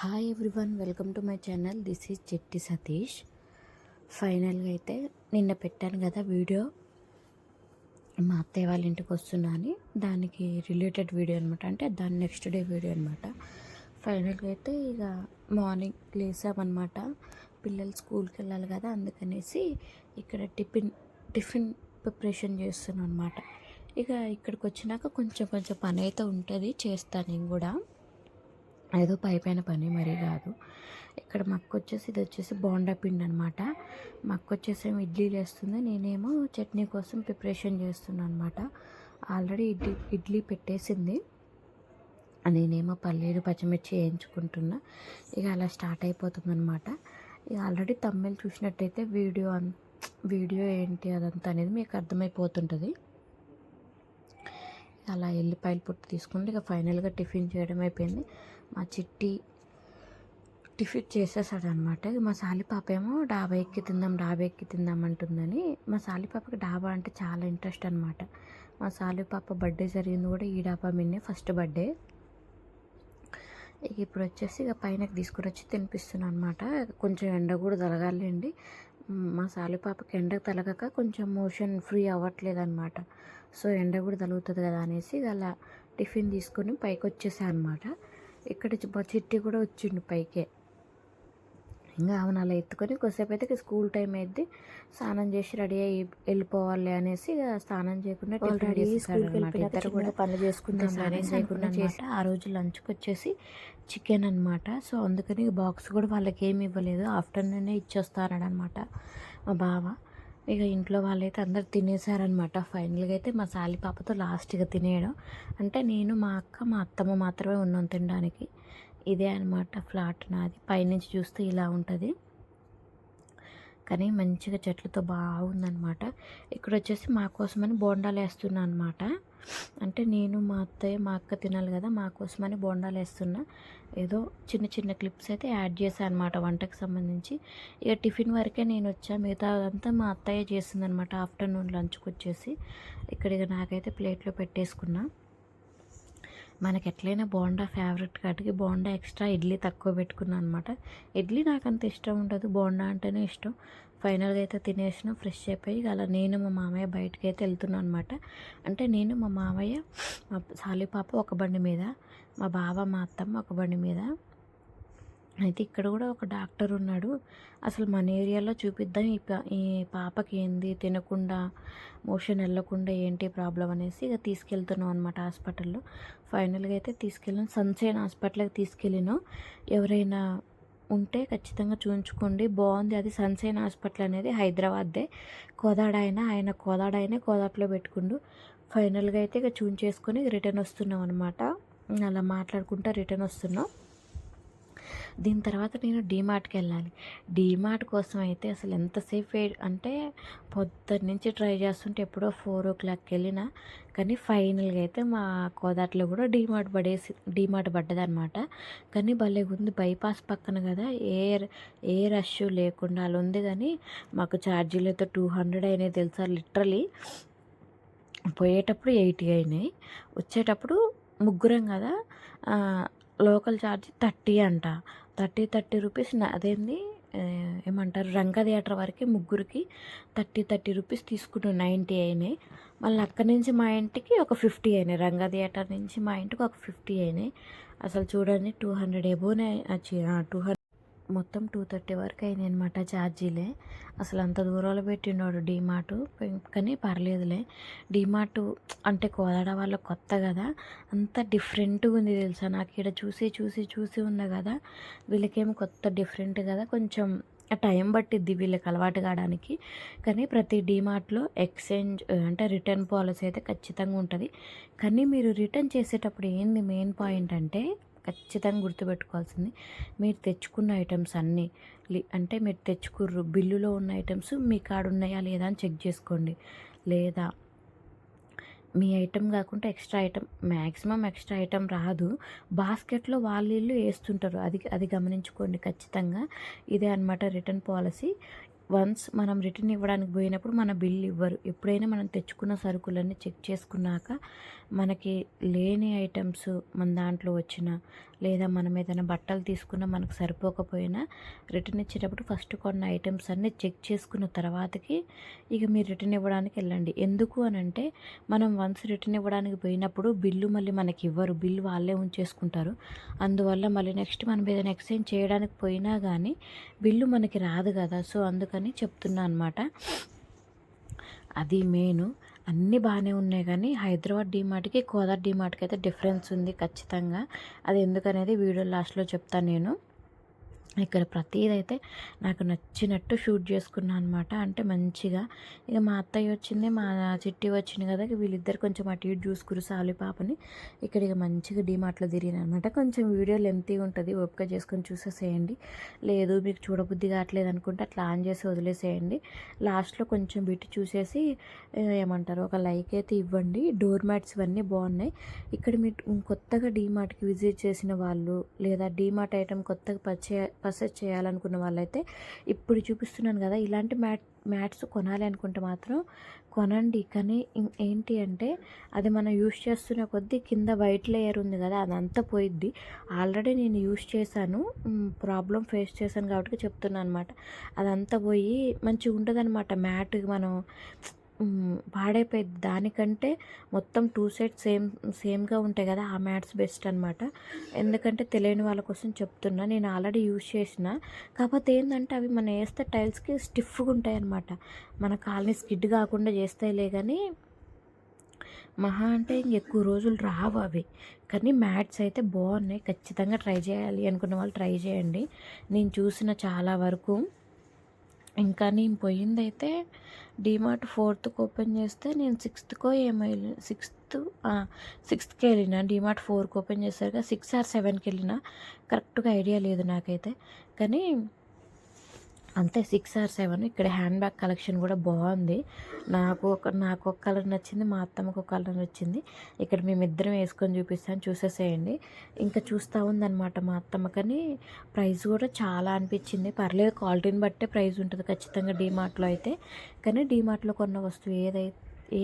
Hi everyone welcome to my channel this is Chetti Satish ఫైనల్గా అయితే నిన్న పెట్టాను కదా వీడియో. మా అత్తయ్య వాళ్ళ ఇంటికి వస్తున్నా అని. దానికి రిలేటెడ్ వీడియో అనమాట అంటే దాని నెక్స్ట్ డే వీడియో అనమాట ఫైనల్గా అయితే ఇక మార్నింగ్ లేసామన్నమాట. పిల్లలు స్కూల్కి వెళ్ళాలి కదా అందుకనేసి ఇక్కడ టిఫిన్ టిఫిన్ ప్రిపరేషన్ చేస్తున్నాను అనమాట ఇక ఇక్కడికి వచ్చినాక కొంచెం కొంచెం పని అయితే ఉంటుంది. చేస్తాను నేను కూడా. ఏదో పై పైన పని మరీ కాదు. ఇక్కడ మక్క వచ్చేసి ఇది వచ్చేసి బోండా పిండి అనమాట మక్క వచ్చేసి ఏమో ఇడ్లీలు వేస్తుంది నేనేమో చట్నీ కోసం ప్రిపరేషన్ చేస్తున్నాను అనమాట ఆల్రెడీ ఇడ్లీ ఇడ్లీ పెట్టేసింది. నేనేమో పల్లీలు పచ్చిమిర్చి వేయించుకుంటున్నా. ఇక అలా స్టార్ట్ అయిపోతుంది అనమాట ఇక ఆల్రెడీ తమ్మిల్ చూసినట్టయితే వీడియో అన్ వీడియో ఏంటి అదంతా అనేది మీకు అర్థమైపోతుంటుంది. అలా ఎల్లిపాయలు పుట్టి తీసుకుంటే ఇక ఫైనల్గా టిఫిన్ చేయడం అయిపోయింది. మా చిట్టి టిఫిన్ చేసేసాడనమాట మా సాలిపాప ఏమో డాబా ఎక్కి తిందాం డాబా ఎక్కి తిందాం అంటుందని. మా సాలిపాపకి డాబా అంటే చాలా ఇంట్రెస్ట్ అనమాట మా సాలిపాప బర్త్డే జరిగింది కూడా ఈ డాబా మిన్నే ఫస్ట్ బర్త్డే. ఇక ఇప్పుడు వచ్చేసి ఇక పైనకి తీసుకుని వచ్చి తినిపిస్తున్నాను అనమాట కొంచెం ఎండ కూడా తలగాలండి. మా సాలిపాపకి ఎండకు ఎండ తలగక కొంచెం మోషన్ ఫ్రీ అవ్వట్లేదు అనమాట సో ఎండ కూడా తలుగుతుంది కదా అనేసి ఇక అలా టిఫిన్ తీసుకొని పైకి వచ్చేసా అనమాట ఇక్కడ చి- చిట్టి కూడా వచ్చిండు పైకే. ఇంకా ఆమెను అలా ఎత్తుకొని కొద్దిసేపు అయితే స్కూల్ టైం అయితే స్నానం చేసి రెడీ అయ్యి వెళ్ళిపోవాలి అనేసి స్నానం చేయకుండా ఇద్దరు కూడా పనులు చేసుకుందాం అనేసి చేసి ఆ రోజు లంచ్కి వచ్చేసి చికెన్ అనమాట సో అందుకని బాక్స్ కూడా వాళ్ళకి ఏమి ఇవ్వలేదు. ఆఫ్టర్నూనే ఇచ్చేస్తారనమాట మా బావ. ఇక ఇంట్లో వాళ్ళైతే అందరు తినేసారనమాట ఫైనల్గా అయితే మా సాలి పాపతో లాస్ట్గా తినేయడం. అంటే నేను మా అక్క మా అత్తమ్మ మాత్రమే ఉన్నాం తినడానికి. ఇదే అనమాట ఫ్లాట్ నాది. పైనుంచి చూస్తే ఇలా ఉంటుంది. కానీ మంచిగా చెట్లతో బాగుందనమాట ఇక్కడ వచ్చేసి మా కోసమని బోండాలు వేస్తున్నా అనమాట అంటే నేను మా అత్తయ్య మా అక్క తినాలి కదా మా కోసమని బోండాలు వేస్తున్నా ఏదో చిన్న చిన్న క్లిప్స్ అయితే యాడ్ చేశాను అనమాట వంటకు సంబంధించి. ఇక టిఫిన్ వరకే నేను వచ్చా మిగతా అంతా మా అత్తయ్య చేసిందనమాట ఆఫ్టర్నూన్ లంచ్కి వచ్చేసి ఇక్కడ ఇక నాకైతే ప్లేట్లో పెట్టేసుకున్నా. మనకి ఎట్లయినా బోండా ఫేవరెట్ కాటికి బోండా ఎక్స్ట్రా ఇడ్లీ తక్కువ పెట్టుకున్నాను అనమాట ఇడ్లీ నాకు అంత ఇష్టం ఉండదు బోండా అంటేనే ఇష్టం. ఫైనల్గా అయితే తినేసిన ఫ్రెష్ అయిపోయి అలా నేను మా మామయ్య బయటకి అయితే వెళ్తున్నాను అనమాట అంటే నేను మా మామయ్య మా సాలిపాప ఒక బండి మీద మా బావ మా అత్తమ్మ ఒక బండి మీద అయితే ఇక్కడ కూడా ఒక డాక్టర్ ఉన్నాడు. అసలు మన ఏరియాలో చూపిద్దాం. ఈ పా ఈ పాపకి ఏంది తినకుండా మోషన్ వెళ్ళకుండా ఏంటి ప్రాబ్లం అనేసి ఇక తీసుకెళ్తున్నాం అనమాట హాస్పిటల్లో. ఫైనల్గా అయితే తీసుకెళ్ళాం. సన్షైన్ హాస్పిటల్కి తీసుకెళ్ళినాం. ఎవరైనా ఉంటే ఖచ్చితంగా చూపించుకోండి బాగుంది. అది సన్షైన్ హాస్పిటల్ అనేది హైదరాబాద్దే. కోదాడ అయినా ఆయన కోదాడాయనే కోదాట్లో పెట్టుకుండు. ఫైనల్గా అయితే ఇక చూపించేసుకొని రిటర్న్ వస్తున్నాం అనమాట అలా మాట్లాడుకుంటా రిటర్న్ వస్తున్నాం. దీని తర్వాత నేను డీమార్ట్కి వెళ్ళాలి. డీమార్ట్ కోసం అయితే అసలు ఎంతసేపు అంటే పొద్దున్న నుంచి ట్రై చేస్తుంటే ఎప్పుడో ఫోర్ ఓ క్లాక్కి వెళ్ళినా కానీ ఫైనల్గా అయితే మా కోదాట్లో కూడా డీమార్ట్ పడేసి డీమార్ట్ పడ్డదనమాట కానీ భలే ఉంది బైపాస్ పక్కన కదా ఏ ఏ రష్ లేకుండా అలా ఉంది కానీ మాకు ఛార్జీలతో టూ హండ్రెడ్ అయినాయి తెలుసా లిటరలీ. పోయేటప్పుడు ఎయిటీ అయినాయి. వచ్చేటప్పుడు ముగ్గురం కదా లోకల్ ఛార్జ్ థర్టీ అంట. థర్టీ థర్టీ రూపీస్ అదేంది? ఏమంటారు? రంగా థియేటర్ వరకు ముగ్గురికి థర్టీ థర్టీ రూపీస్ తీసుకుంటూ నైంటీ అయినాయి. మళ్ళీ అక్కడి నుంచి మా ఇంటికి ఒక ఫిఫ్టీ అయినాయి. రంగా థియేటర్ నుంచి మా ఇంటికి ఒక ఫిఫ్టీ అయినాయి. అసలు చూడండి టూ హండ్రెడ్ ఎబోనే టూ హండ్రెడ్ మొత్తం టూ థర్టీ వరకు అయింది అనమాట ఛార్జీలే. అసలు అంత దూరంలో పెట్టిండోడు డీమార్ట్. కానీ పర్లేదులే. డీమార్ట్ అంటే కోదాడ వాళ్ళ కొత్త కదా. అంత డిఫరెంట్గా ఉంది తెలుసా నాకు. ఇక్కడ చూసి చూసి చూసి ఉన్నా కదా. వీళ్ళకేమో కొత్త డిఫరెంట్ కదా. కొంచెం టైం పట్టిద్ది వీళ్ళకి అలవాటు కావడానికి. కానీ ప్రతి డీమార్ట్లో ఎక్స్చేంజ్ అంటే రిటర్న్ పాలసీ అయితే ఖచ్చితంగా ఉంటుంది. కానీ మీరు రిటర్న్ చేసేటప్పుడు ఏంది మెయిన్ పాయింట్ అంటే ఖచ్చితంగా గుర్తుపెట్టుకోవాల్సింది. మీరు తెచ్చుకున్న ఐటమ్స్ అన్నీ అంటే మీరు తెచ్చుకుర్రు బిల్లులో ఉన్న ఐటమ్స్ మీ కాడ ఉన్నాయా లేదా అని చెక్ చేసుకోండి. లేదా మీ ఐటమ్ కాకుండా extra item maximum extra item రాదు. బాస్కెట్లో వాళ్ళు వేస్తుంటారు. అది అది గమనించుకోండి ఖచ్చితంగా. ఇదే అనమాట రిటర్న్ పాలసీ. వన్స్ మనం రిటర్న్ ఇవ్వడానికి పోయినప్పుడు మన బిల్ ఇవ్వరు. ఎప్పుడైనా మనం తెచ్చుకున్న సరుకులన్నీ చెక్ చేసుకున్నాక మనకి లేని ఐటమ్స్ మన దాంట్లో వచ్చిన లేదా మనం ఏదైనా బట్టలు తీసుకున్నా మనకు సరిపోకపోయినా రిటర్న్ ఇచ్చేటప్పుడు ఫస్ట్ కొన్న ఐటమ్స్ అన్నీ చెక్ చేసుకున్న తర్వాతకి ఇక మీరు రిటర్న్ ఇవ్వడానికి వెళ్ళండి. ఎందుకు అని అంటే మనం వన్స్ రిటర్న్ ఇవ్వడానికి పోయినప్పుడు బిల్లు మళ్ళీ మనకి ఇవ్వరు. బిల్లు వాళ్ళే ఉంచేసుకుంటారు. అందువల్ల మళ్ళీ నెక్స్ట్ మనం ఏదైనా ఎక్స్చేంజ్ చేయడానికి పోయినా కానీ బిల్లు మనకి రాదు కదా. సో అందుకని అని చెప్తున్నా అనమాట అది మెయిన్. అన్నీ బాగానే ఉన్నాయి కానీ హైదరాబాద్ డీమార్ట్కి కోదార్ డీమార్ట్కి అయితే డిఫరెన్స్ ఉంది ఖచ్చితంగా. అది ఎందుకనేది వీడియో లాస్ట్లో చెప్తాను నేను. ఇక్కడ ప్రతిదైతే నాకు నచ్చినట్టు షూట్ చేసుకున్నాను అనమాట అంటే మంచిగా. ఇక మా అత్తయ్య వచ్చింది మా చిట్టి వచ్చింది కదా వీళ్ళిద్దరు కొంచెం అటు ఇటు చూసుకురు సాలి పాపని. ఇక్కడ ఇక మంచిగా డీమార్ట్లో తిరిగిన అనమాట కొంచెం వీడియో లెంతీ ఉంటుంది ఓపిక చేసుకొని చూసేసేయండి. లేదు మీకు చూడబుద్ధి కావట్లేదు అనుకుంటే అట్లా ఆన్ చేసి వదిలేసేయండి. లాస్ట్లో కొంచెం బిట్టి చూసేసి ఏమంటారు ఒక లైక్ అయితే ఇవ్వండి. డోర్ మ్యాట్స్ ఇవన్నీ బాగున్నాయి. ఇక్కడ మీరు కొత్తగా డీమార్ట్కి విజిట్ చేసిన వాళ్ళు లేదా డీమార్ట్ ఐటమ్ కొత్తగా పర్చే పర్చేస్ చేయాలనుకున్న వాళ్ళైతే ఇప్పుడు చూపిస్తున్నాను కదా ఇలాంటి మ్యాట్ మ్యాట్స్ కొనాలి అనుకుంటే మాత్రం కొనండి. కానీ ఏంటి అంటే అది మనం యూస్ చేస్తున్న కొద్దీ కింద వైట్ లేయర్ ఉంది కదా అదంతా పోయిద్ది. ఆల్రెడీ నేను యూస్ చేశాను ప్రాబ్లం ఫేస్ చేశాను కాబట్టి చెప్తున్నాను అనమాట అదంతా పోయి మంచిగా ఉంటుంది అనమాట మ్యాట్ మనం పాడైపోయింది. దానికంటే మొత్తం టూ సెట్స్ సేమ్ సేమ్గా ఉంటాయి కదా ఆ మ్యాట్స్ బెస్ట్ అనమాట ఎందుకంటే తెలియని వాళ్ళ కోసం చెప్తున్నా నేను ఆల్రెడీ యూజ్ చేసిన. కాకపోతే ఏంటంటే అవి మనం వేస్తే టైల్స్కి స్టిఫ్గా ఉంటాయి అనమాట మన కాలనీ స్కిడ్ కాకుండా చేస్తాయిలే కానీ మహా అంటే ఇంక ఎక్కువ రోజులు రావు అవి. కానీ మ్యాట్స్ అయితే బాగున్నాయి. ఖచ్చితంగా ట్రై చేయాలి అనుకున్న వాళ్ళు ట్రై చేయండి. నేను చూసిన చాలా వరకు ఇంకా నేను పోయిందైతే డిమార్ట్ ఫోర్త్కి ఓపెన్ చేస్తే నేను సిక్స్త్కో ఏమో సిక్స్త్ సిక్స్త్కి వెళ్ళిన. డిమార్ట్ ఫోర్కి ఓపెన్ చేశారుగా సిక్స్ ఆర్ సెవెన్కి వెళ్ళిన. కరెక్ట్గా ఐడియా లేదు నాకైతే. కానీ అంతే సిక్స్ ఆర్ సెవెన్ ఇక్కడ హ్యాండ్ బ్యాగ్ కలెక్షన్ కూడా బాగుంది. నాకు ఒక నాకు ఒక కలర్ నచ్చింది మా అత్తమ్మకు ఒక కలర్ నచ్చింది. ఇక్కడ మేమిద్దరం వేసుకొని చూపిస్తాను చూసేసేయండి. ఇంకా చూస్తూ ఉందన్నమాట మా అత్తమ్మ కానీ ప్రైస్ కూడా చాలా అనిపించింది. పర్లేదు క్వాలిటీని బట్టే ప్రైస్ ఉంటుంది ఖచ్చితంగా డీమార్ట్లో అయితే. కానీ డీమార్ట్లో కొన్న వస్తువు ఏదై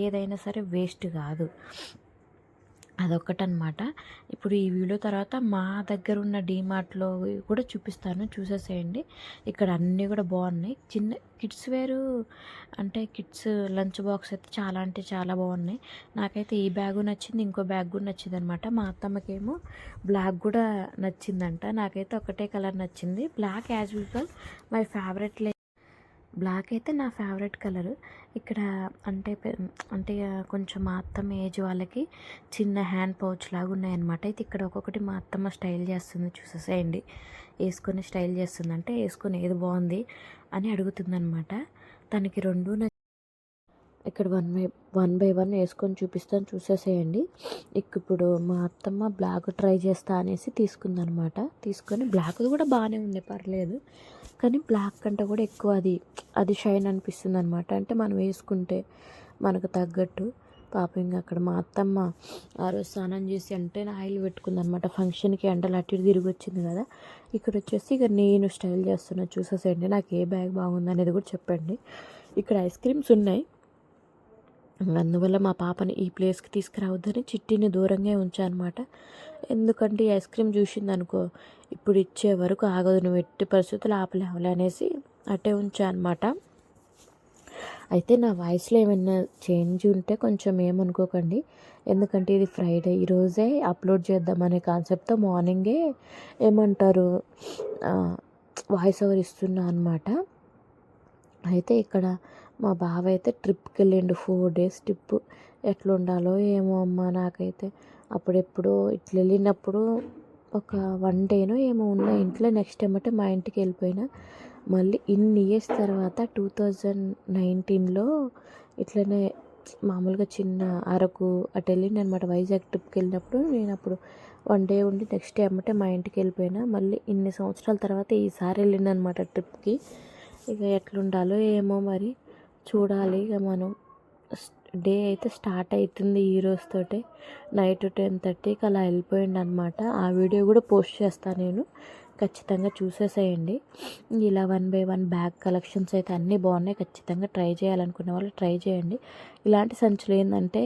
ఏదైనా సరే వేస్ట్ కాదు. అదొక్కటనమాట ఇప్పుడు ఈ వీడియో తర్వాత మా దగ్గర ఉన్న డీమార్ట్లో కూడా చూపిస్తాను. చూసేసేయండి. ఇక్కడ అన్నీ కూడా బాగున్నాయి చిన్న కిడ్స్ వేరు అంటే కిడ్స్ లంచ్ బాక్స్ అయితే చాలా అంటే చాలా బాగున్నాయి నాకైతే ఈ బ్యాగు నచ్చింది ఇంకో బ్యాగ్ కూడా నచ్చింది అనమాట మా అత్తమ్మకేమో బ్లాక్ కూడా నచ్చిందంట. నాకైతే ఒకటే కలర్ నచ్చింది. Black as usual. My favourite black అయితే నా ఫేవరెట్ కలర్. ఇక్కడ అంటే అంటే కొంచెం మా అత్తమ్మ ఏజ్ వాళ్ళకి చిన్న హ్యాండ్ పౌచ్ లాగా ఉన్నాయన్నమాట. అయితే ఇక్కడ ఒక్కొక్కటి మా అత్తమ్మ స్టైల్ చేస్తుంది చూసేసేయండి. వేసుకొని స్టైల్ చేస్తుంది అంటే వేసుకొని ఏది బాగుంది అని అడుగుతుందనమాట తనకి రెండు ఇక్కడ one by one by one వేసుకొని చూపిస్తాను చూసేసేయండి. ఇప్పుడు మా అత్తమ్మ బ్లాక్ ట్రై చేస్తా అనేసి తీసుకుందనమాట తీసుకొని బ్లాక్ కూడా బాగానే ఉంది పర్లేదు. కానీ బ్లాక్ కంటే కూడా ఎక్కువ అది అది షైన్ అనిపిస్తుంది అనమాట అంటే మనం వేసుకుంటే మనకు తగ్గట్టు. పాపం ఇంకా అక్కడ మా అత్తమ్మ ఆ రోజు స్నానం చేసి అంటే ఆయిల్ పెట్టుకుంది అనమాట ఫంక్షన్కి ఎండలు అటు ఇటు తిరిగి వచ్చింది కదా. ఇక్కడ వచ్చేసి ఇక నేను స్టైల్ చేస్తున్నా. చూసేసేయండి నాకు ఏ బ్యాగ్ బాగుంది అనేది కూడా చెప్పండి. ఇక్కడ ఐస్ క్రీమ్స్ ఉన్నాయి. అందువల్ల మా పాపని ఈ ప్లేస్కి తీసుకురావద్దని చిట్టిని దూరంగా ఉంచానమాట. ఎందుకంటే ఈ ఐస్ క్రీమ్ చూసింది అనుకో ఇప్పుడు ఇచ్చే వరకు ఆగదు నువ్వు ఎట్టి పరిస్థితులు ఆపలేవులే అనేసి అట్టే ఉంచా అనమాట అయితే నా వాయిస్లో ఏమైనా చేంజ్ ఉంటే కొంచెం ఏమనుకోకండి. ఎందుకంటే ఇది ఫ్రైడే ఈరోజే అప్లోడ్ చేద్దామనే కాన్సెప్ట్తో మార్నింగే ఏమంటారు వాయిస్ ఓవర్ ఇస్తున్నా అనమాట. అయితే ఇక్కడ మా బావ అయితే ట్రిప్కి వెళ్ళిండు ఫోర్ డేస్ ట్రిప్ ఎట్లా ఉండాలో ఏమో అమ్మ నాకైతే. అప్పుడెప్పుడో ఇట్లా వెళ్ళినప్పుడు ఒక వన్ డేనో ఏమో ఉన్న ఇంట్లో. నెక్స్ట్ ఏమంటే మా ఇంటికి వెళ్ళిపోయినా మళ్ళీ ఇన్ని ఇయర్స్ తర్వాత టూ థౌజండ్ నైన్టీన్లో ఇట్లనే మామూలుగా చిన్న అరకు అటు వెళ్ళింది అనమాట వైజాగ్ ట్రిప్కి వెళ్ళినప్పుడు నేను అప్పుడు వన్ డే ఉండి నెక్స్ట్ డే అమ్మటే మా ఇంటికి వెళ్ళిపోయినా మళ్ళీ ఇన్ని సంవత్సరాల తర్వాత ఈసారి వెళ్ళిందనమాట ట్రిప్కి. ఇక ఎట్లుండాలో ఏమో మరి. చూడాలి. ఇక మనం డే అయితే స్టార్ట్ అవుతుంది ఈ రోజుతోటే నైట్ టెన్ థర్టీకి అలా వెళ్ళిపోయిండు అనమాట ఆ వీడియో కూడా పోస్ట్ చేస్తాను నేను. ఖచ్చితంగా చూసేసేయండి. ఇలా one by one bag collections అయితే అన్నీ బాగున్నాయి. ఖచ్చితంగా ట్రై చేయాలనుకునే వాళ్ళు ట్రై చేయండి. ఇలాంటి సంచులు ఏంటంటే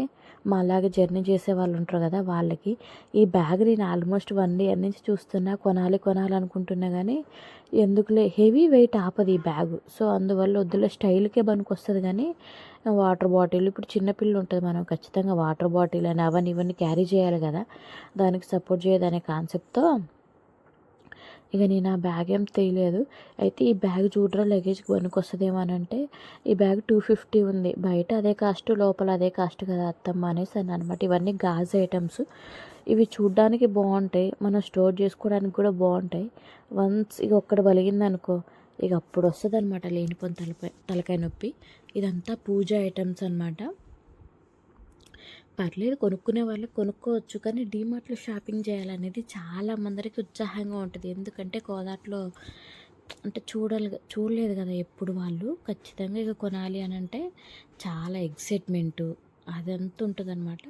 మా అలాగే జర్నీ చేసే వాళ్ళు ఉంటారు కదా వాళ్ళకి ఈ బ్యాగ్ నేను ఆల్మోస్ట్ వన్ ఇయర్ నుంచి చూస్తున్నా కొనాలి కొనాలి అనుకుంటున్నా కానీ ఎందుకులే హెవీ వెయిట్ ఆపది ఈ బ్యాగ్. సో అందువల్ల వద్దులే స్టైల్కే పనికి వస్తుంది కానీ వాటర్ బాటిల్ ఇప్పుడు చిన్నపిల్లలు ఉంటుంది మనం ఖచ్చితంగా వాటర్ బాటిల్ అని అవన్నీ ఇవన్నీ క్యారీ చేయాలి కదా దానికి సపోర్ట్ చేయదనే కాన్సెప్ట్తో ఇక నేను ఆ బ్యాగ్ ఏం తీయలేదు. అయితే ఈ బ్యాగ్ చూడరా లగేజ్ పనికి వస్తుందేమో అని అంటే ఈ బ్యాగ్ టూ ఫిఫ్టీ ఉంది. బయట అదే కాస్ట్ లోపల అదే కాస్ట్ కదా అత్తమ్మ అనేసి అని అనమాట ఇవన్నీ గాజు ఐటమ్స్ ఇవి చూడ్డానికి బాగుంటాయి. మనం స్టోర్ చేసుకోవడానికి కూడా బాగుంటాయి. వన్స్ ఇక ఒక్కడ బలిగింది అనుకో ఇక అప్పుడు వస్తుంది అనమాట లేనిపోని తలపై తలకాయ నొప్పి. ఇదంతా పూజ ఐటమ్స్ అనమాట పర్లేదు కొనుక్కునే వాళ్ళు కొనుక్కోవచ్చు. కానీ డీమార్ట్లో షాపింగ్ చేయాలనేది చాలా మందికి ఉత్సాహంగా ఉంటుంది. ఎందుకంటే కోదాట్లో అంటే చూడాలి చూడలేదు కదా ఎప్పుడు వాళ్ళు. ఖచ్చితంగా ఇక కొనాలి అని అంటే చాలా ఎక్సైట్మెంటు అదంతా ఉంటుంది అనమాట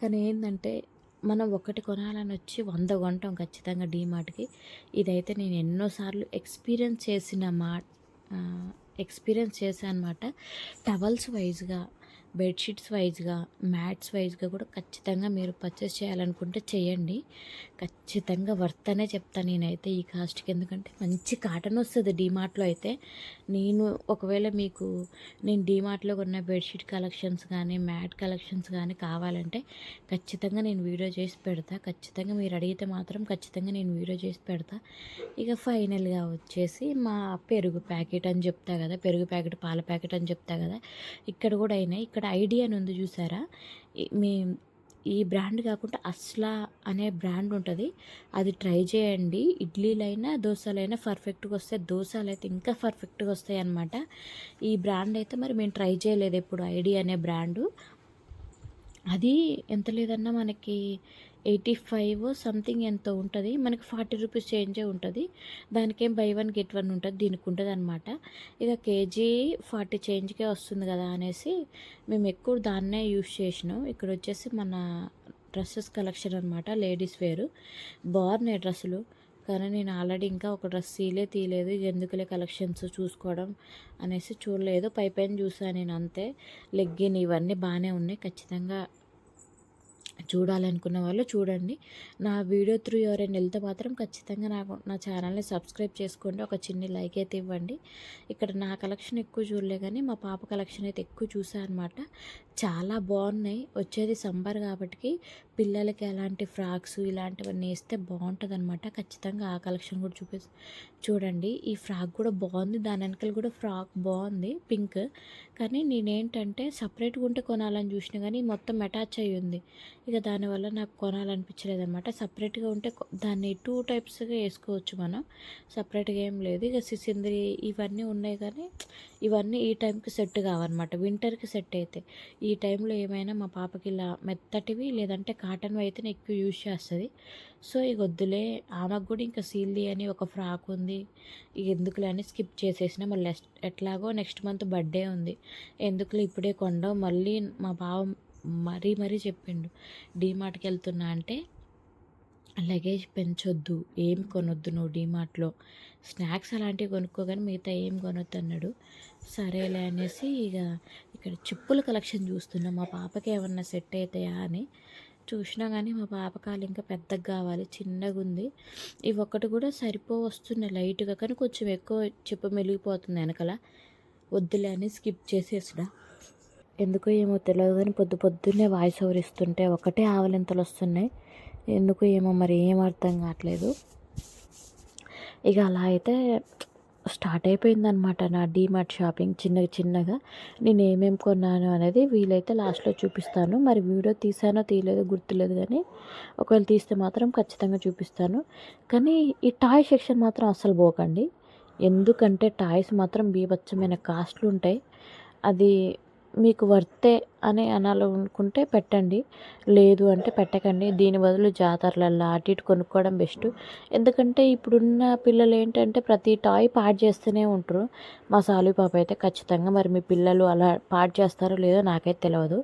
కానీ ఏంటంటే మనం ఒకటి కొనాలని వచ్చి వంద కొంటాం ఖచ్చితంగా డీమార్ట్కి ఇదైతే నేను ఎన్నోసార్లు ఎక్స్పీరియన్స్ చేసిన మా ఎక్స్పీరియన్స్ చేశాను అనమాట టవల్స్ వైజ్గా బెడ్షీట్స్ వైజ్గా మ్యాట్స్ వైజ్గా కూడా ఖచ్చితంగా మీరు పర్చేస్ చేయాలనుకుంటే చేయండి. ఖచ్చితంగా వర్త్ అనే చెప్తాను నేనైతే ఈ కాస్ట్కి. ఎందుకంటే మంచి కాటన్ వస్తుంది డీమార్ట్లో అయితే. నేను ఒకవేళ మీకు నేను డీమార్ట్లో కొన్న బెడ్షీట్ కలెక్షన్స్ కానీ మ్యాట్ కలెక్షన్స్ కానీ కావాలంటే ఖచ్చితంగా నేను వీడియో చేసి పెడతా. ఖచ్చితంగా మీరు అడిగితే మాత్రం ఖచ్చితంగా నేను వీడియో చేసి పెడతా. ఇక ఫైనల్గా వచ్చేసి మా పెరుగు ప్యాకెట్ అని చెప్తా కదా పెరుగు ప్యాకెట్ పాల ప్యాకెట్ అని చెప్తా కదా ఇక్కడ కూడా అయినాయి. ఇక్కడ ఐడియా అని ఉంది చూసారా? మీ ఈ బ్రాండ్ కాకుండా అస్లా అనే బ్రాండ్ ఉంటుంది. అది ట్రై చేయండి. ఇడ్లీలైనా దోశలైనా పర్ఫెక్ట్గా వస్తాయి. దోశలు అయితే ఇంకా పర్ఫెక్ట్గా వస్తాయి అన్నమాట. ఈ బ్రాండ్ అయితే మరి మేము ట్రై చేయలేదు ఎప్పుడు ఐడియా అనే బ్రాండు. అది ఎంత లేదన్నా మనకి ఎయిటీ ఫైవ్ సంథింగ్ ఎంతో ఉంటుంది. మనకి ఫార్టీ రూపీస్ చేంజే ఉంటుంది. దానికేం బై వన్ గెట్ వన్ ఉంటుంది దీనికి ఉంటుంది అనమాట ఇక కేజీ ఫార్టీ చేంజ్కే వస్తుంది కదా అనేసి మేము ఎక్కువ దాన్నే యూస్ చేసినాం. ఇక్కడ వచ్చేసి మన డ్రెస్సెస్ కలెక్షన్ అనమాట లేడీస్ వేరు. బాగున్నాయి డ్రెస్సులు. కానీ నేను ఆల్రెడీ ఇంకా ఒక డ్రెస్ సీలే తీయలేదు. ఎందుకులే కలెక్షన్స్ చూసుకోవడం అనేసి చూడలేదు. పై పైన చూసాను నేను అంతే. లెగ్గిన్ ఇవన్నీ బాగానే ఉన్నాయి. ఖచ్చితంగా చూడాలనుకున్న వాళ్ళు చూడండి. నా వీడియో త్రూ ఎవరైనా వెళ్తే మాత్రం ఖచ్చితంగా నాకు నా ఛానల్ని సబ్స్క్రైబ్ చేసుకోండి. ఒక చిన్న లైక్ అయితే ఇవ్వండి. ఇక్కడ నా కలెక్షన్ ఎక్కువ చూడలే కానీ మా పాప కలెక్షన్ అయితే ఎక్కువ చూసాను అనమాట చాలా బాగున్నాయి. వచ్చేది సంబర్ కాబట్టి పిల్లలకి అలాంటి ఫ్రాక్స్ ఇలాంటివన్నీ వేస్తే బాగుంటుంది అనమాట ఖచ్చితంగా ఆ కలెక్షన్ కూడా చూపి చూడండి. ఈ ఫ్రాక్ కూడా బాగుంది. దాని వెనకాల కూడా ఫ్రాక్ బాగుంది. పింక్. కానీ నేనేంటంటే సపరేట్గా ఉంటే కొనాలని చూసినా కానీ మొత్తం అటాచ్ అయ్యి ఉంది. ఇక దానివల్ల నాకు కొనాలనిపించలేదు అనమాట సపరేట్గా ఉంటే దాన్ని టూ టైప్స్గా వేసుకోవచ్చు మనం. సపరేట్గా ఏం లేదు. ఇక సిసింద్రి ఇవన్నీ ఉన్నాయి కానీ ఇవన్నీ ఈ టైంకి సెట్ కావన్నమాట. వింటర్కి సెట్ అయితే. ఈ టైంలో ఏమైనా మా పాపకి ఇలా మెత్తటివి లేదంటే కాటన్వి అయితే ఎక్కువ యూజ్ చేస్తుంది. సో ఇక వద్దులే ఆమెకు కూడా ఇంకా సీల్ది అని ఒక ఫ్రాక్ ఉంది. ఇక ఎందుకులే అని స్కిప్ చేసేసిన. మళ్ళీ ఎట్లాగో నెక్స్ట్ మంత్ బర్త్డే ఉంది. ఎందుకులే ఇప్పుడే కొండవు మళ్ళీ మా బావ మరీ మరీ చెప్పిండు. డీమార్ట్కి వెళ్తున్నా అంటే లగేజ్ పెంచొద్దు ఏం కొనొద్దు నువ్వు డీమార్ట్లో. స్నాక్స్ అలాంటివి కొనుక్కోగానే మిగతా ఏం కొనొద్దు అన్నాడు. సరేలే అనేసి ఇక ఇక్కడ చిప్పుల కలెక్షన్ చూస్తున్నా. మా పాపకి ఏమన్నా సెట్ అవుతాయా అని చూసినా కానీ మా పాపకాలు ఇంకా పెద్దగా కావాలి చిన్నగా ఉంది. ఇవి ఒక్కటి కూడా సరిపో వస్తున్నాయి లైట్గా కానీ కొంచెం ఎక్కువ చెప్పు మెలిగిపోతుంది వెనకల. వద్దులే అని స్కిప్ చేసేసిన ఎందుకో ఏమో తెలియదు కానీ పొద్దు పొద్దున్నే వాయిస్ ఓవర్ ఇస్తుంటే ఒకటే ఆవలింతలు వస్తున్నాయి. ఎందుకు ఏమో మరి ఏం అర్థం కావట్లేదు. ఇక అలా అయితే స్టార్ట్ అయిపోయిందనమాట నా డీమార్ట్ షాపింగ్ చిన్నగా చిన్నగా. నేను ఏమేమి కొన్నాను అనేది వీలైతే లాస్ట్లో చూపిస్తాను. మరి వీడియో తీసానో తీయలేదో గుర్తులేదు కానీ ఒకవేళ తీస్తే మాత్రం ఖచ్చితంగా చూపిస్తాను. కానీ ఈ టాయ్ సెక్షన్ మాత్రం అస్సలు పోకండి. ఎందుకంటే టాయ్స్ మాత్రం బీభత్సమైన కాస్ట్లు ఉంటాయి. అది మీకు వర్తే అని అనాలనుకుంటే పెట్టండి. లేదు అంటే పెట్టకండి. దీని బదులు జాతరలల్లో అటు ఇటు కొనుక్కోవడం బెస్ట్. ఎందుకంటే ఇప్పుడున్న పిల్లలు ఏంటంటే ప్రతి టాయ్ పాడు చేస్తూనే ఉంటారు. మా సాలి పాప అయితే ఖచ్చితంగా మరి మీ పిల్లలు అలా పాడు చేస్తారో లేదో నాకైతే తెలియదు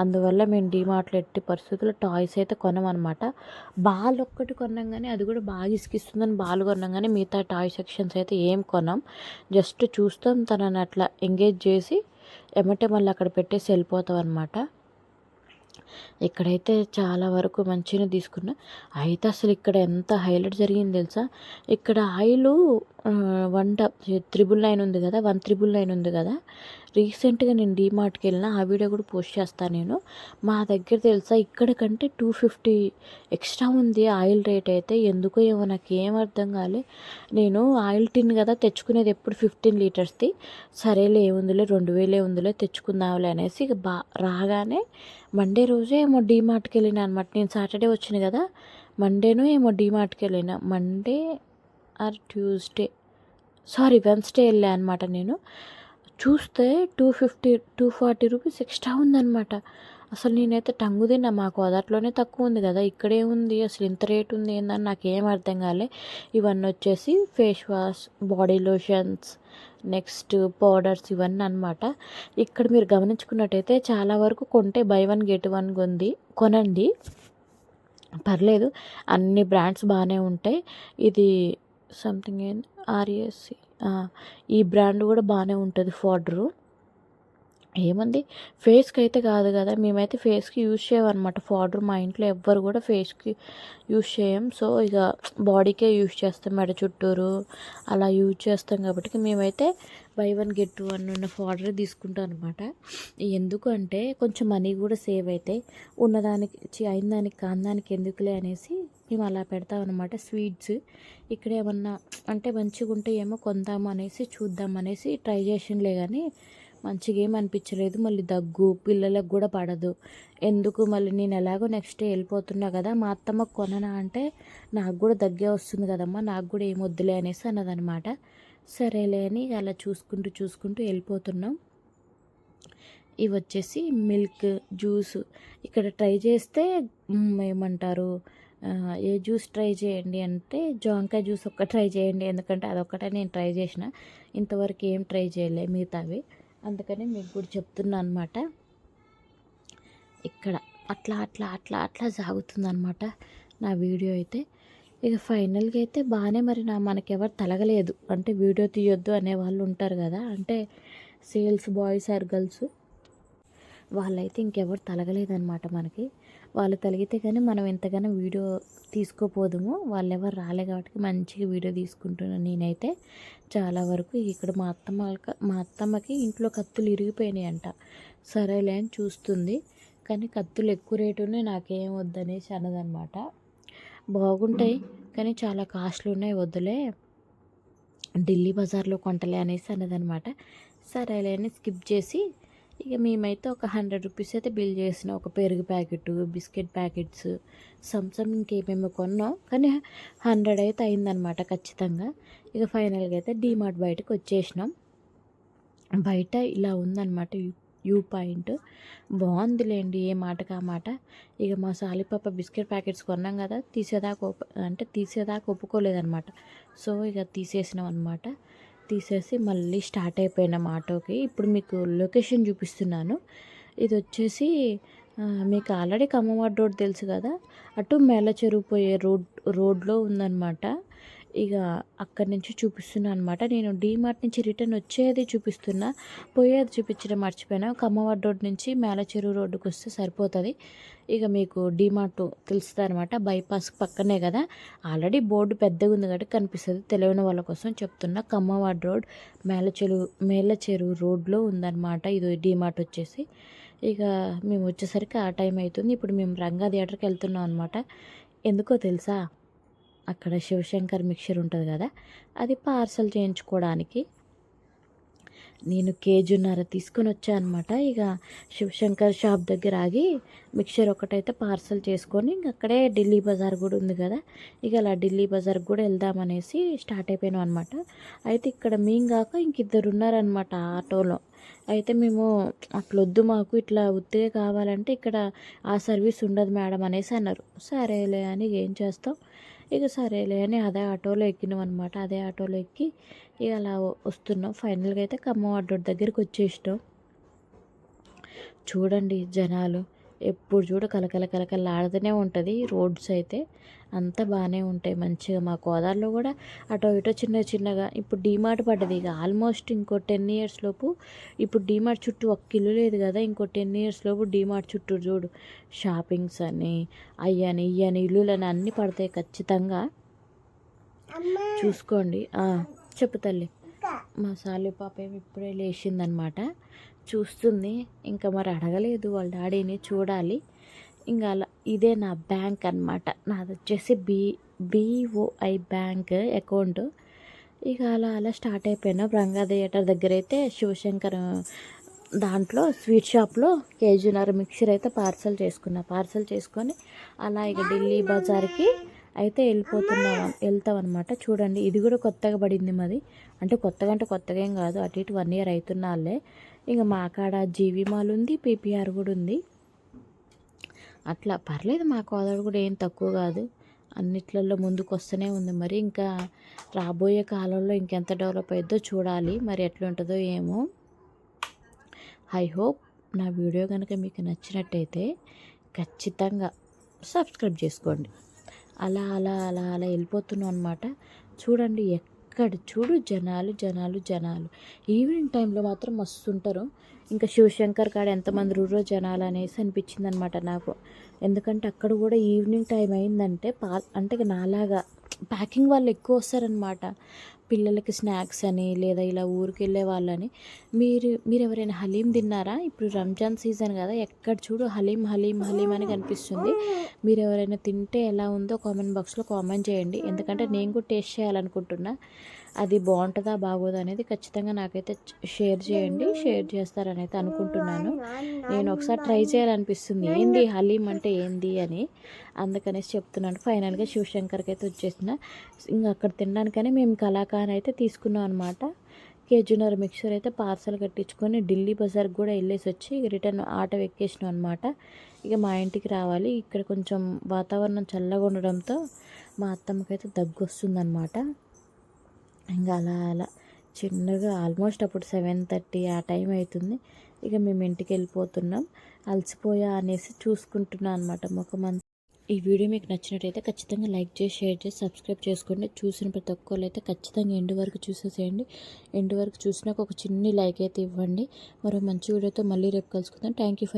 అందువల్ల మేము డీమార్ట్లో ఎట్టి పరిస్థితుల్లో టాయ్స్ అయితే కొనమన్నమాట బాల్ ఒక్కటి కొన్నాం కానీ అది కూడా బాగా ఇసుకిస్తుందని బాల్ కొన్నాం కానీ మిగతా టాయ్ సెక్షన్స్ అయితే ఏం కొనాం. జస్ట్ చూస్తాం తనని అట్లా ఎంగేజ్ చేసి ఎమ్మటే మళ్ళీ అక్కడ పెట్టేసి వెళ్ళిపోతాం అనమాట ఇక్కడైతే చాలా వరకు మంచిగా తీసుకున్నా. అయితే అసలు ఇక్కడ ఎంత హైలైట్ జరిగింది తెలుసా? ఇక్కడ ఆయిల్ వన్ త్రిబుల్ నైన్ ఉంది కదా వన్ త్రిబుల్ నైన్ ఉంది కదా? రీసెంట్గా నేను డీమార్ట్కి వెళ్ళిన ఆ వీడియో కూడా పోస్ట్ చేస్తాను నేను. మా దగ్గర తెలుసా ఇక్కడ కంటే టూ ఫిఫ్టీ ఎక్స్ట్రా ఉంది ఆయిల్ రేట్ అయితే. ఎందుకో ఏమో నాకు ఏం అర్థం కాలే. నేను ఆయిల్ టిన్ కదా తెచ్చుకునేది ఎప్పుడు ఫిఫ్టీన్ లీటర్స్ది. సరేలే ఏముందిలే రెండు వేలే ఉందిలే తెచ్చుకుందాంలే అనేసి ఇక బా రాగానే మండే రోజే ఏమో డీమార్ట్కి వెళ్ళిన అనమాట నేను సాటర్డే వచ్చిన కదా మండేను ఏమో డీమార్ట్కి వెళ్ళిన. Monday or Tuesday sorry Wednesday వెళ్ళా అనమాట నేను. చూస్తే two fifty two forty rupees extra ఉందన్నమాట. అసలు నేనైతే టంగు తిన్నా మాకు అదట్లోనే తక్కువ ఉంది కదా ఇక్కడే ఉంది అసలు ఇంత రేట్ ఉంది ఏందని నాకేం అర్థం కాలే. ఇవన్నీ వచ్చేసి face wash body lotions next powders ఇవన్నీ అనమాట ఇక్కడ మీరు గమనించుకున్నట్టయితే చాలా వరకు కొంటే బై వన్ గెట్ వన్ ఉంది కొనండి. పర్లేదు అన్ని బ్రాండ్స్ బాగానే ఉంటాయి. ఇది సంథింగ్ ఏంది? ఆర్ఎస్సి ఈ బ్రాండ్ కూడా బాగానే ఉంటుంది ఫోర్డరు. ఏమంది? ఫేస్కి అయితే కాదు కదా మేమైతే ఫేస్కి యూజ్ చేయమన్నమాట ఫోర్డర్ మా ఇంట్లో ఎవ్వరు కూడా ఫేస్కి యూజ్ చేయం. సో ఇక బాడీకే యూజ్ చేస్తాం మెడ చుట్టూరు. అలా యూజ్ చేస్తాం కాబట్టి మేమైతే బై వన్ గెట్ వన్ ఉన్న ఫోర్డర్ తీసుకుంటాం అనమాట ఎందుకు అంటే కొంచెం మనీ కూడా సేవ్ అవుతాయి ఉన్నదానికి అయిన దానికి కాందానికి ఎందుకులే అనేసి మేము అలా పెడతాం అనమాట స్వీట్స్ ఇక్కడ ఏమన్నా అంటే మంచిగా ఉంటే ఏమో కొందాము అనేసి చూద్దాం అనేసి ట్రై చేసిండలే కానీ మంచిగా ఏం అనిపించలేదు. మళ్ళీ దగ్గు పిల్లలకు కూడా పడదు. ఎందుకు? మళ్ళీ నేను ఎలాగో నెక్స్ట్ డే వెళ్ళిపోతున్నా కదా మా అత్తమ్మ కొననా అంటే నాకు కూడా దగ్గే వస్తుంది కదమ్మా నాకు కూడా ఏం వద్దులే అనేసి అన్నదనమాట సరేలే అని అలా చూసుకుంటూ చూసుకుంటూ వెళ్ళిపోతున్నాం. ఇవి వచ్చేసి మిల్క్ జ్యూస్. ఇక్కడ ట్రై చేస్తే ఏమంటారు ఏ జ్యూస్ ట్రై చేయండి అంటే జాంకాయ జ్యూస్ ఒక్క ట్రై చేయండి. ఎందుకంటే అదొక్కటే నేను ట్రై చేసిన. ఇంతవరకు ఏం ట్రై చేయలే మిగతావి. అందుకని మీకు కూడా చెప్తున్నా అనమాట ఇక్కడ అట్లా అట్లా అట్లా అట్లా సాగుతుందనమాట నా వీడియో అయితే. ఇక ఫైనల్గా అయితే బాగానే మరి నా మనకెవరు తలగలేదు. అంటే వీడియో తీయొద్దు అనే వాళ్ళు ఉంటారు కదా. అంటే సేల్స్ బాయ్స్ ఆర్ గర్ల్స్ వాళ్ళైతే ఇంకెవరు తలగలేదనమాట మనకి. వాళ్ళు తొలగితే కానీ మనం ఎంతగానో వీడియో తీసుకోపోదుము వాళ్ళు ఎవరు రాలే కాబట్టి మంచిగా వీడియో తీసుకుంటున్నాను నేనైతే. చాలా వరకు ఇక్కడ మా అత్తమ్మ మా అత్తమ్మకి ఇంట్లో కత్తులు ఇరిగిపోయినాయి అంట సరేలే అని చూస్తుంది. కానీ కత్తులు ఎక్కువ రేటునే నాకేం వద్దనేసి అన్నదనమాట బాగుంటాయి కానీ చాలా కాస్ట్లు ఉన్నాయి వద్దులే. ఢిల్లీ బజార్లో కొంటలే అనేసి అన్నదనమాట సరేలే అని స్కిప్ చేసి ఇక మేమైతే ఒక హండ్రెడ్ రూపీస్ అయితే బిల్ చేసిన. ఒక పెరుగు ప్యాకెట్ బిస్కెట్ ప్యాకెట్స్ సంసమ్ ఇంకేమేమో కొన్నాం. కానీ హండ్రెడ్ అయితే అయిందనమాట ఖచ్చితంగా. ఇక ఫైనల్గా అయితే డీమార్ట్ బయటకు వచ్చేసినాం. బయట ఇలా ఉందన్నమాట యూ పాయింట్. బాగుందిలేండి ఏ మాటకు ఆ మాట. ఇక మా సాలిపాప బిస్కెట్ ప్యాకెట్స్ కొన్నాం కదా తీసేదాకా ఒప్ప అంటే తీసేదాకా ఒప్పుకోలేదన్నమాట. సో ఇక తీసేసినాం అనమాట తీసేసి మళ్ళీ స్టార్ట్ అయిపోయినాం ఆటోకి. ఇప్పుడు మీకు లొకేషన్ చూపిస్తున్నాను. ఇది వచ్చేసి మీకు ఆల్రెడీ కమ్మవాడ రోడ్ తెలుసు కదా? అటు మేళ చెరువు పోయే రోడ్ రోడ్లో ఉందన్నమాట. ఇక అక్కడి నుంచి చూపిస్తున్నా అనమాట నేను డీమార్ట్ నుంచి రిటర్న్ వచ్చేది చూపిస్తున్నా. పోయేది చూపించడం మర్చిపోయినా. కమ్మవాడ రోడ్ నుంచి మేలచెరువు రోడ్డుకు వస్తే సరిపోతుంది. ఇక మీకు డీమార్ట్ తెలుస్తుంది అనమాట బైపాస్ పక్కనే కదా. ఆల్రెడీ బోర్డు పెద్దగా ఉంది కాబట్టి కనిపిస్తుంది. తెలియని వాళ్ళ కోసం చెప్తున్నా. కమ్మవాడ రోడ్ మేలచెరువు మేలచెరువు రోడ్లో ఉందన్నమాట. ఇది డీమార్ట్ వచ్చేసి. ఇక మేము వచ్చేసరికి ఆ టైం అవుతుంది. ఇప్పుడు మేము రంగా థియేటర్కి వెళ్తున్నాం అనమాట ఎందుకో తెలుసా? అక్కడ శివశంకర్ మిక్చర్ ఉంటుంది కదా అది పార్సల్ చేయించుకోవడానికి. నేను కేజీన్నర తీసుకొని వచ్చాను అనమాట ఇక శివశంకర్ షాప్ దగ్గర ఆగి మిక్చర్ ఒకటైతే పార్సల్ చేసుకొని ఇంక అక్కడే ఢిల్లీ బజార్ కూడా ఉంది కదా ఇక అలా ఢిల్లీ బజార్ కూడా వెళ్దామనేసి స్టార్ట్ అయిపోయినాం అనమాట అయితే ఇక్కడ మేము కాక ఇంక ఇద్దరు ఉన్నారనమాట ఆటోలో. అయితే మేము అట్లొద్దు మాకు ఇట్లా ఉత్తిగా కావాలంటే ఇక్కడ ఆ సర్వీస్ ఉండదు మేడం అనేసి అన్నారు. సరేలే అని ఏం చేస్తాం? ఇక సరేలే అని అదే ఆటోలో ఎక్కినాం అనమాట అదే ఆటోలో ఎక్కి ఇక అలా వస్తున్నాం. ఫైనల్గా అయితే ఖమ్మం అడ్డోటి దగ్గరికి వచ్చేసినాం. చూడండి జనాలు. ఎప్పుడు చూడ కలకల కలకల ఆడుతూనే ఉంటుంది. రోడ్స్ అయితే అంతా బాగానే ఉంటాయి మంచిగా. మా గోదావరిలో కూడా అటో ఇటో చిన్న చిన్నగా ఇప్పుడు డీమార్ట్ పడ్డది. ఇక ఆల్మోస్ట్ ఇంకో టెన్ ఇయర్స్ లోపు ఇప్పుడు డీమార్ట్ చుట్టూ ఒక్క ఇల్లు లేదు కదా. ఇంకో టెన్ ఇయర్స్ లోపు డీమార్ట్ చుట్టూ చూడు. షాపింగ్స్ అని అయ్యని ఇయ్యని ఇల్లులని అన్నీ పడతాయి ఖచ్చితంగా. చూసుకోండి. చెప్పు తల్లి. మా సాలి పాప ఏమి ఇప్పుడే లేచిందనమాట. చూస్తుంది. ఇంకా మరి అడగలేదు. వాళ్ళ డాడీని చూడాలి. ఇంకా అలా ఇదే నా బ్యాంక్ అనమాట నాది వచ్చేసి బి బీఓఐ బ్యాంక్ అకౌంట్. ఇక అలా అలా స్టార్ట్ అయిపోయినా. రంగా థియేటర్ దగ్గర అయితే శివశంకర్ దాంట్లో స్వీట్ షాప్లో కేజీన్నర మిక్చర్ అయితే పార్సల్ చేసుకున్నా. పార్సల్ చేసుకొని అలా ఇక ఢిల్లీ బజార్కి అయితే వెళ్ళిపోతున్నాం. వెళ్తాం అనమాట చూడండి. ఇది కూడా కొత్తగా పడింది మాది. అంటే కొత్తగా అంటే కొత్తగా ఏం కాదు. అటు ఇటు వన్ ఇయర్ అవుతున్నాళ్ళే ఇంకా మా కాడ జీవి మాల్ ఉంది పీపీఆర్ కూడా ఉంది. అట్లా పర్లేదు మా కోదాడు కూడా ఏం తక్కువ కాదు. అన్నిట్లలో ముందుకు వస్తూనే ఉంది. మరి ఇంకా రాబోయే కాలంలో ఇంకెంత డెవలప్ అవుద్దో చూడాలి. మరి ఎట్లుంటుందో ఏమో. ఐ హోప్ నా వీడియో కనుక మీకు నచ్చినట్టయితే ఖచ్చితంగా సబ్స్క్రైబ్ చేసుకోండి. అలా అలా అలా అలా వెళ్ళిపోతున్నాం అనమాట చూడండి ఎక్కడ చూడు జనాలు జనాలు జనాలు. ఈవినింగ్ టైంలో మాత్రం మస్తు ఉంటారు ఇంకా శివశంకర్ కాడ ఎంతమంది రూరో జనాలు అనేసి అనిపించింది అనమాట నాకు. ఎందుకంటే అక్కడ కూడా ఈవినింగ్ టైం అయిందంటే పా అంటే నాలాగా ప్యాకింగ్ వాళ్ళు ఎక్కువ వస్తారనమాట పిల్లలకి స్నాక్స్ అని లేదా ఇలా ఊరికి వెళ్ళే వాళ్ళని మీరు మీరు ఎవరైనా హలీం తిన్నారా? ఇప్పుడు రంజాన్ సీజన్ కదా ఎక్కడ చూడు హలీం హలీం హలీం అని కనిపిస్తుంది. మీరు ఎవరైనా తింటే ఎలా ఉందో కామెంట్ బాక్స్లో కామెంట్ చేయండి. ఎందుకంటే నేను కూడా టేస్ట్ చేయాలనుకుంటున్నా. అది బాగుంటుందా బాగోదా అనేది ఖచ్చితంగా నాకైతే షేర్ చేయండి షేర్ చేస్తారని అయితే అనుకుంటున్నాను. నేను ఒకసారి ట్రై చేయాలనిపిస్తుంది ఏంది హలీం అంటే ఏంది అని అందుకనేసి చెప్తున్నాను. ఫైనల్గా శివశంకర్కి అయితే వచ్చేసిన. ఇంకా అక్కడ తినడానికని మేము కళాకాన్ అయితే తీసుకున్నాం అనమాట కేజీన్నర మిక్చర్ అయితే పార్సల్ కట్టించుకొని ఢిల్లీ బజార్కి కూడా వెళ్ళేసి వచ్చి రిటర్న్ ఆటో ఎక్కేసినాం అనమాట ఇక మా ఇంటికి రావాలి. ఇక్కడ కొంచెం వాతావరణం చల్లగా ఉండడంతో మా అత్తమ్మకైతే దగ్గు వస్తుందన్నమాట ఇంకా అలా అలా. చిన్నగా ఆల్మోస్ట్ అప్పుడు సెవెన్ థర్టీ ఆ టైం అవుతుంది ఇక మేము ఇంటికి వెళ్ళిపోతున్నాం. అలసిపోయా అనేసి చూసుకుంటున్నాను అనమాట ముఖం ఈ వీడియో మీకు నచ్చినట్టయితే ఖచ్చితంగా లైక్ చేసి షేర్ చేసి సబ్స్క్రైబ్ చేసుకోండి. చూసిన ప్రతి ఒక్కరు అయితే ఖచ్చితంగా ఎండు వరకు చూసేసేయండి. ఎండు వరకు చూసినాక ఒక చిన్ని లైక్ అయితే ఇవ్వండి. మరో మంచి వీడియోతో మళ్ళీ రేపు కలుసుకుందాం. Thank you for